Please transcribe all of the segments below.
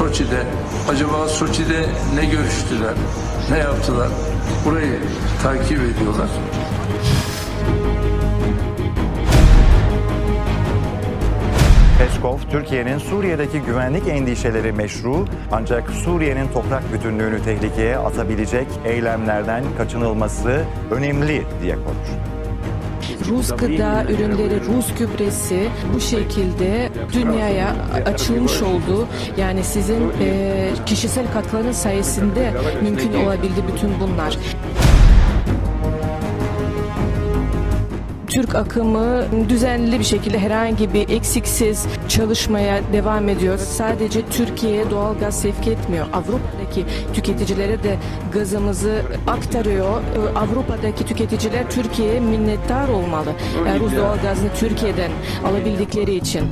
Soçi'de. Acaba Soçi'de ne görüştüler, ne yaptılar? Burayı takip ediyorlar. Peskov, Türkiye'nin Suriye'deki güvenlik endişeleri meşru ancak Suriye'nin toprak bütünlüğünü tehlikeye atabilecek eylemlerden kaçınılması önemli diye konuştu. Rus gıda ürünleri, Rus gübresi bu şekilde dünyaya açılmış oldu. Yani sizin e, kişisel katkıların sayesinde mümkün olabildi bütün bunlar. Türk akımı düzenli bir şekilde herhangi bir eksiksiz çalışmaya devam ediyor. Sadece Türkiye'ye doğal gaz sevk etmiyor. Avrupa'daki tüketicilere de gazımızı aktarıyor. Ee, Avrupa'daki tüketiciler Türkiye'ye minnettar olmalı. Rus doğal gazını Türkiye'den alabildikleri için.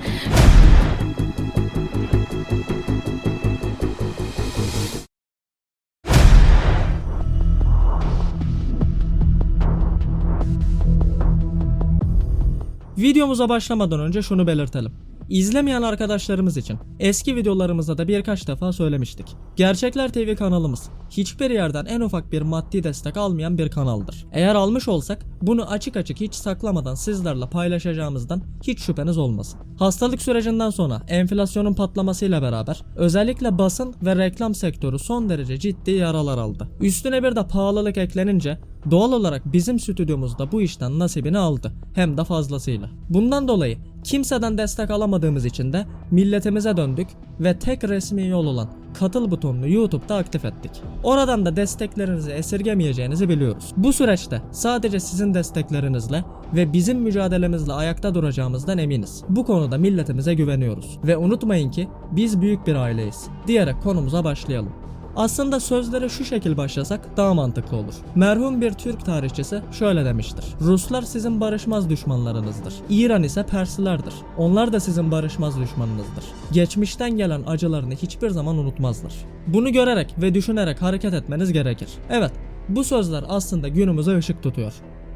Videomuza başlamadan önce şunu belirtelim. İzlemeyen arkadaşlarımız için eski videolarımızda da birkaç defa söylemiştik. Gerçekler TV kanalımız hiçbir yerden en ufak bir maddi destek almayan bir kanaldır. Eğer almış olsak bunu açık açık hiç saklamadan sizlerle paylaşacağımızdan hiç şüpheniz olmasın. Hastalık sürecinden sonra enflasyonun patlamasıyla beraber özellikle basın ve reklam sektörü son derece ciddi yaralar aldı. Üstüne bir de pahalılık eklenince Doğal olarak bizim stüdyomuzda bu işten nasibini aldı. Hem de fazlasıyla. Bundan dolayı kimseden destek alamadığımız için de milletimize döndük ve tek resmi yol olan katıl butonunu YouTube'da aktif ettik. Oradan da desteklerinizi esirgemeyeceğinizi biliyoruz. Bu süreçte sadece sizin desteklerinizle ve bizim mücadelemizle ayakta duracağımızdan eminiz. Bu konuda milletimize güveniyoruz. Ve unutmayın ki biz büyük bir aileyiz. Diyerek konumuza başlayalım. Aslında sözlere şu şekil başlasak daha mantıklı olur. Merhum bir Türk tarihçisi şöyle demiştir. Ruslar sizin barışmaz düşmanlarınızdır. İran ise Perslilerdir. Onlar da sizin barışmaz düşmanınızdır. Geçmişten gelen acılarını hiçbir zaman unutmazlar. Bunu görerek ve düşünerek hareket etmeniz gerekir. Evet, bu sözler aslında günümüze ışık tutuyor.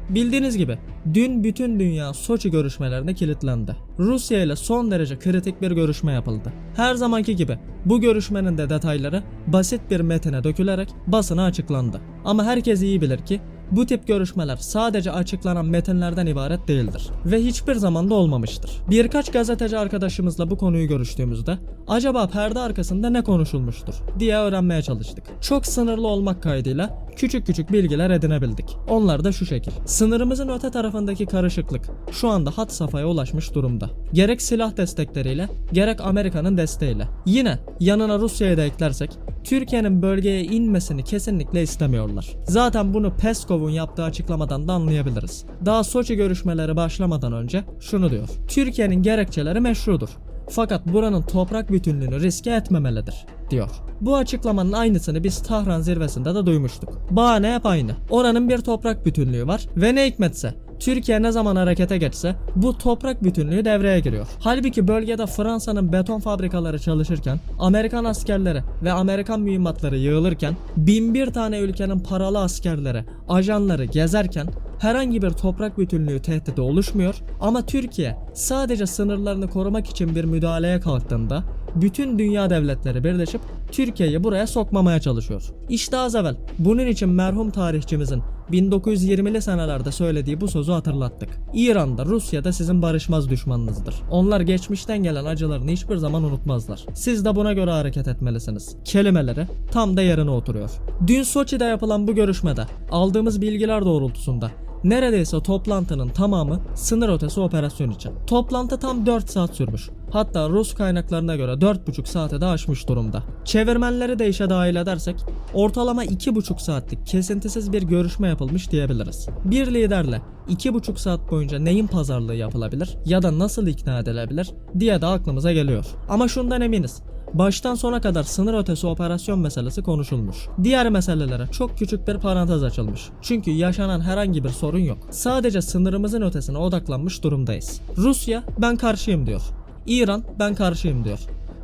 Bildiğiniz gibi dün bütün dünya Soçi görüşmelerine kilitlendi. Rusya ile son derece kritik bir görüşme yapıldı. Her zamanki gibi bu görüşmenin de detayları basit bir metine dökülerek basına açıklandı. Ama herkes iyi bilir ki bu tip görüşmeler sadece açıklanan metinlerden ibaret değildir ve hiçbir zaman da olmamıştır. Birkaç gazeteci arkadaşımızla bu konuyu görüştüğümüzde acaba perde arkasında ne konuşulmuştur diye öğrenmeye çalıştık. Çok sınırlı olmak kaydıyla küçük küçük bilgiler edinebildik. Onlar da şu şekil. Sınırımızın öte tarafındaki karışıklık şu anda hat safhaya ulaşmış durumda. Gerek silah destekleriyle gerek Amerika'nın desteğiyle. Yine yanına Rusya'yı da eklersek Türkiye'nin bölgeye inmesini kesinlikle istemiyorlar. Zaten bunu Peskov'un yaptığı açıklamadan da anlayabiliriz. Daha Soçi görüşmeleri başlamadan önce şunu diyor. Türkiye'nin gerekçeleri meşrudur. Fakat buranın toprak bütünlüğünü riske etmemelidir diyor. Bu açıklamanın aynısını biz Tahran zirvesinde de duymuştuk. Bahane hep aynı. Oranın bir toprak bütünlüğü var ve ne hikmetse Türkiye ne zaman harekete geçse bu toprak bütünlüğü devreye giriyor. Halbuki bölgede Fransa'nın beton fabrikaları çalışırken, Amerikan askerleri ve Amerikan mühimmatları yığılırken, bin bir tane ülkenin paralı askerleri, ajanları gezerken herhangi bir toprak bütünlüğü tehdidi oluşmuyor ama Türkiye sadece sınırlarını korumak için bir müdahaleye kalktığında bütün dünya devletleri birleşip Türkiye'yi buraya sokmamaya çalışıyor. İşte az evvel bunun için merhum tarihçimizin 1920'li senelerde söylediği bu sözü hatırlattık. İran'da, Rusya'da sizin barışmaz düşmanınızdır. Onlar geçmişten gelen acılarını hiçbir zaman unutmazlar. Siz de buna göre hareket etmelisiniz. Kelimeleri tam da yerine oturuyor. Dün Soçi'de yapılan bu görüşmede aldığımız bilgiler doğrultusunda Neredeyse toplantının tamamı sınır ötesi operasyon için. Toplantı tam 4 saat sürmüş. Hatta Rus kaynaklarına göre 4,5 saate de aşmış durumda. Çevirmenleri de işe dahil edersek ortalama 2,5 saatlik kesintisiz bir görüşme yapılmış diyebiliriz. Bir liderle 2,5 saat boyunca neyin pazarlığı yapılabilir ya da nasıl ikna edilebilir diye de aklımıza geliyor. Ama şundan eminiz baştan sona kadar sınır ötesi operasyon meselesi konuşulmuş. Diğer meselelere çok küçük bir parantez açılmış. Çünkü yaşanan herhangi bir sorun yok. Sadece sınırımızın ötesine odaklanmış durumdayız. Rusya ben karşıyım diyor. İran ben karşıyım diyor.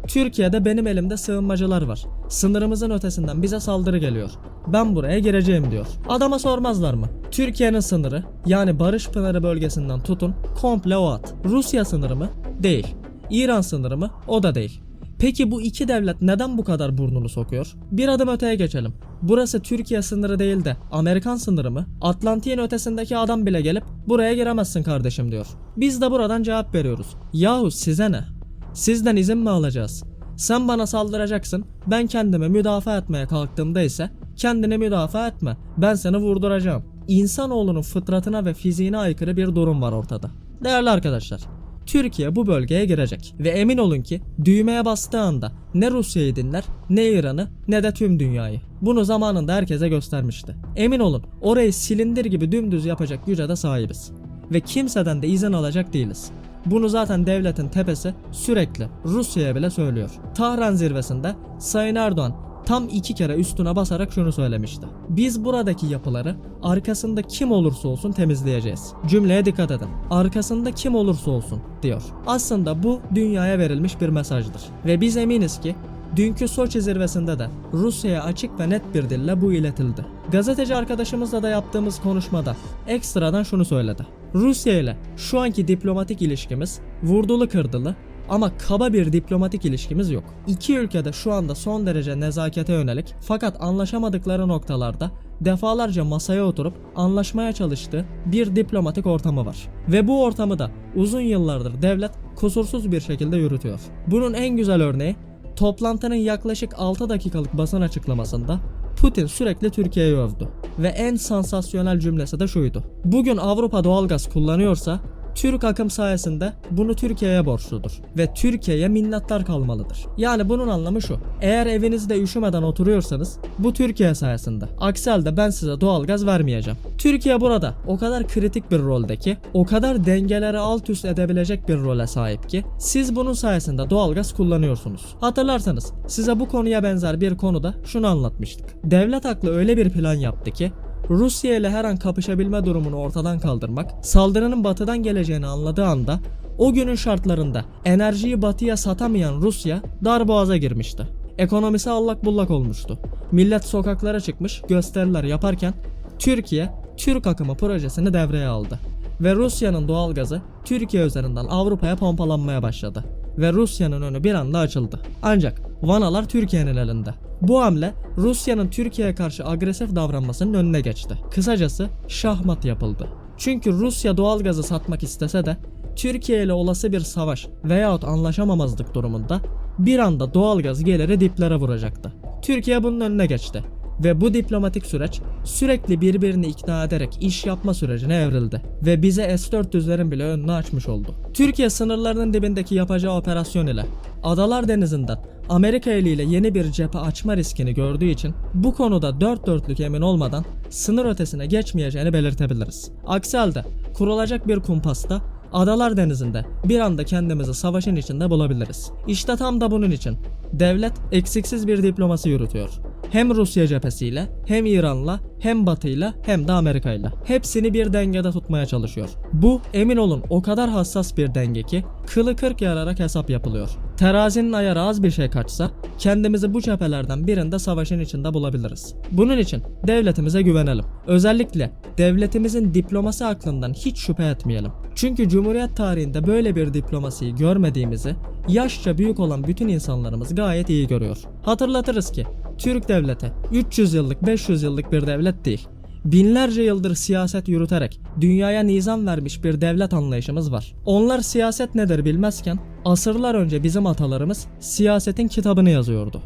Türkiye'de benim elimde sığınmacılar var. Sınırımızın ötesinden bize saldırı geliyor. Ben buraya gireceğim diyor. Adama sormazlar mı? Türkiye'nin sınırı yani Barış Pınarı bölgesinden tutun komple o at. Rusya sınırı mı? Değil. İran sınırı mı? O da değil. Peki bu iki devlet neden bu kadar burnunu sokuyor? Bir adım öteye geçelim. Burası Türkiye sınırı değil de Amerikan sınırı mı? Atlantik'in ötesindeki adam bile gelip buraya giremezsin kardeşim diyor. Biz de buradan cevap veriyoruz. Yahu size ne? Sizden izin mi alacağız? Sen bana saldıracaksın. Ben kendimi müdafaa etmeye kalktığımda ise kendini müdafaa etme. Ben seni vurduracağım. İnsanoğlunun fıtratına ve fiziğine aykırı bir durum var ortada. Değerli arkadaşlar, Türkiye bu bölgeye girecek ve emin olun ki düğmeye bastığı anda ne Rusya'yı dinler, ne İran'ı, ne de tüm dünyayı. Bunu zamanında herkese göstermişti. Emin olun orayı silindir gibi dümdüz yapacak güce de sahibiz. Ve kimseden de izin alacak değiliz. Bunu zaten devletin tepesi sürekli Rusya'ya bile söylüyor. Tahran zirvesinde Sayın Erdoğan tam iki kere üstüne basarak şunu söylemişti. Biz buradaki yapıları arkasında kim olursa olsun temizleyeceğiz. Cümleye dikkat edin. Arkasında kim olursa olsun diyor. Aslında bu dünyaya verilmiş bir mesajdır. Ve biz eminiz ki Dünkü Soçi zirvesinde de Rusya'ya açık ve net bir dille bu iletildi. Gazeteci arkadaşımızla da yaptığımız konuşmada ekstradan şunu söyledi. Rusya ile şu anki diplomatik ilişkimiz vurdulu kırdılı ama kaba bir diplomatik ilişkimiz yok. İki ülkede şu anda son derece nezakete yönelik fakat anlaşamadıkları noktalarda defalarca masaya oturup anlaşmaya çalıştığı bir diplomatik ortamı var. Ve bu ortamı da uzun yıllardır devlet kusursuz bir şekilde yürütüyor. Bunun en güzel örneği Toplantının yaklaşık 6 dakikalık basın açıklamasında Putin sürekli Türkiye'yi övdü. Ve en sansasyonel cümlesi de şuydu. Bugün Avrupa doğalgaz kullanıyorsa Türk akım sayesinde bunu Türkiye'ye borçludur ve Türkiye'ye minnettar kalmalıdır. Yani bunun anlamı şu. Eğer evinizde üşümeden oturuyorsanız bu Türkiye sayesinde. Aksi halde ben size doğalgaz vermeyeceğim. Türkiye burada o kadar kritik bir roldeki, o kadar dengeleri alt üst edebilecek bir role sahip ki siz bunun sayesinde doğalgaz kullanıyorsunuz. Hatırlarsanız size bu konuya benzer bir konuda şunu anlatmıştık. Devlet aklı öyle bir plan yaptı ki Rusya ile her an kapışabilme durumunu ortadan kaldırmak, saldırının batıdan geleceğini anladığı anda o günün şartlarında enerjiyi batıya satamayan Rusya darboğaza girmişti. Ekonomisi allak bullak olmuştu. Millet sokaklara çıkmış gösteriler yaparken Türkiye Türk akımı projesini devreye aldı. Ve Rusya'nın doğalgazı Türkiye üzerinden Avrupa'ya pompalanmaya başladı. Ve Rusya'nın önü bir anda açıldı. Ancak vanalar Türkiye'nin elinde. Bu hamle Rusya'nın Türkiye'ye karşı agresif davranmasının önüne geçti. Kısacası şahmat yapıldı. Çünkü Rusya doğalgazı satmak istese de Türkiye ile olası bir savaş veyahut anlaşamamazlık durumunda bir anda doğalgaz geliri diplere vuracaktı. Türkiye bunun önüne geçti ve bu diplomatik süreç sürekli birbirini ikna ederek iş yapma sürecine evrildi ve bize S-400'lerin bile önünü açmış oldu. Türkiye sınırlarının dibindeki yapacağı operasyon ile Adalar Denizi'nden Amerika eliyle yeni bir cephe açma riskini gördüğü için bu konuda dört dörtlük emin olmadan sınır ötesine geçmeyeceğini belirtebiliriz. Aksi halde kurulacak bir kumpasta Adalar Denizi'nde bir anda kendimizi savaşın içinde bulabiliriz. İşte tam da bunun için devlet eksiksiz bir diplomasi yürütüyor. Hem Rusya cephesiyle, hem İran'la, hem Batı'yla, hem de Amerika'yla. Hepsini bir dengede tutmaya çalışıyor. Bu emin olun o kadar hassas bir denge ki kılı kırk yararak hesap yapılıyor. Terazinin ayarı az bir şey kaçsa kendimizi bu cephelerden birinde savaşın içinde bulabiliriz. Bunun için devletimize güvenelim. Özellikle devletimizin diplomasi aklından hiç şüphe etmeyelim. Çünkü Cumhuriyet tarihinde böyle bir diplomasiyi görmediğimizi yaşça büyük olan bütün insanlarımız gayet iyi görüyor. Hatırlatırız ki Türk devleti 300 yıllık 500 yıllık bir devlet değil. Binlerce yıldır siyaset yürüterek dünyaya nizam vermiş bir devlet anlayışımız var. Onlar siyaset nedir bilmezken asırlar önce bizim atalarımız siyasetin kitabını yazıyordu.